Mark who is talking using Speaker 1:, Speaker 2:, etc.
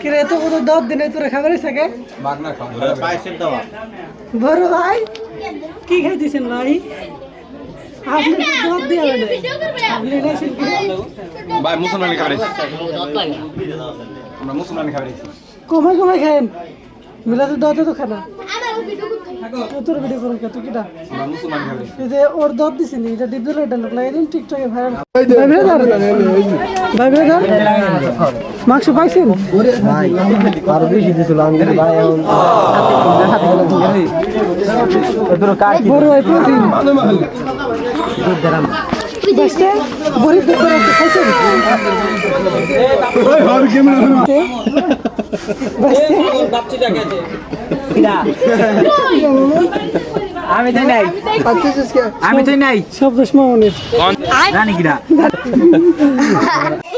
Speaker 1: কিরে এত কত দশ দিনে তোরা খাবার থাকে? বড় ভাই কি খাইতেছেন ভাই? আপনি তো দশ দিয়ে আপনি
Speaker 2: ভাই মুসলমানি খাবার আমরা মুসলমানি খাবার
Speaker 1: কমে কমে খায়েন মিলাতে দতে তো খানা। তোর ভিডিও করুন কত কিটা?
Speaker 2: আমরা মুসলমানি খাবার
Speaker 1: এই যে ওর দত দিছে নি এটা ডিপ দিলে এটা লোক লাগে দিন টিকটকে ভাইরাল ভাই ব্রাদার ভাই ব্রাদার মাংস পাইছেন?
Speaker 3: আরও বেশি দিছিল আমি ভাই
Speaker 1: বড় ভাই প্রোটিন বাসতে? গরিব দুধ বেরোচ্ছে খাইছেন? বাসতে?
Speaker 4: আমি তো নাই। আমি তো নাই।
Speaker 1: সব দোষ মনে
Speaker 4: জানি কিনা